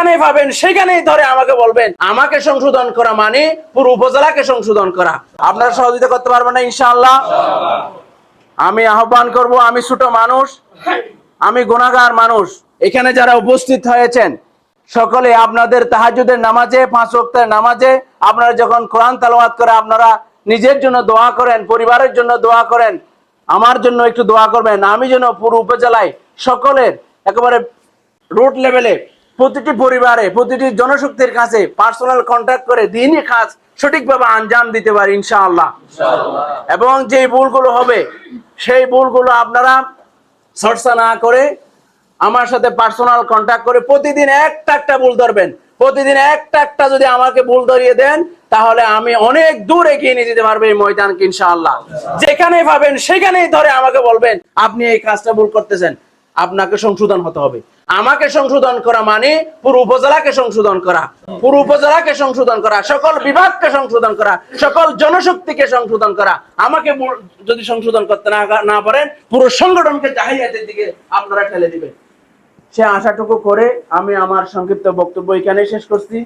যেখানেই পাবেন সেখানেই ধরে আমাকে বলবেন। আমাকে সংশোধন করা মানে পুরো উপজেলাকে সংশোধন করা। আপনারা সহযোগিতা করতে পারবেন না, ইনশাআল্লাহ। আমি আহ্বান করব, আমি ছোট মানুষ, আমি গুণাগার মানুষ। এখানে যারা উপস্থিত হয়েছেন, সকলে আপনাদের তাহাজুদের নামাজে, পাঁচ ওয়াক্তের নামাজে, আপনারা যখন কোরআন তালাওয়াত করে, আপনারা নিজের জন্য দোয়া করেন, পরিবারের জন্য দোয়া করেন, আমার জন্য একটু দোয়া করবেন। আমি যেন পুরো উপজেলায় সকলের একেবারে রুট লেভেলে প্রতিটি পরিবারে প্রতিটি জনশক্তির কাছে পার্সোনাল কন্ট্যাক্ট করে দিনই কাজ সঠিকভাবে আঞ্জাম দিতে পারি ইনশাআল্লাহ। এবং যে ভুলগুলো হবে সেই ভুলগুলো আপনারা চর্চা না করে আমার সাথে পার্সোনাল কন্ট্যাক্ট করে প্রতিদিন একটা একটা ভুল ধরবেন। প্রতিদিন একটা একটা যদি আমাকে ভুল ধরিয়ে দেন তাহলে আমি অনেক দূর এগিয়ে নিয়ে যেতে পারব এই ময়দানকে ইনশাআল্লাহ। যেখানেই পাবেন সেখানেই ধরে আমাকে বলবেন আপনি এই কাজটা ভুল করতেছেন। আপনাকে সংশোধন হতে হবে। আমাকে সংশোধন করা মানে পুরো উপজেলাকে সংশোধন করা। পুরো উপজেলাকে সংশোধন করা, সকল বিভাগকে সংশোধন করা, সকল জনশক্তিকে সংশোধন করা। আমাকে যদি সংশোধন করতে না পারেন, পুরো সংগঠনকে জাহিলিয়াতের দিকে আপনারা ঠেলে দিবেন। সে আশাটুকু করে আমি আমার সংক্ষিপ্ত বক্তব্য এখানেই শেষ করছি।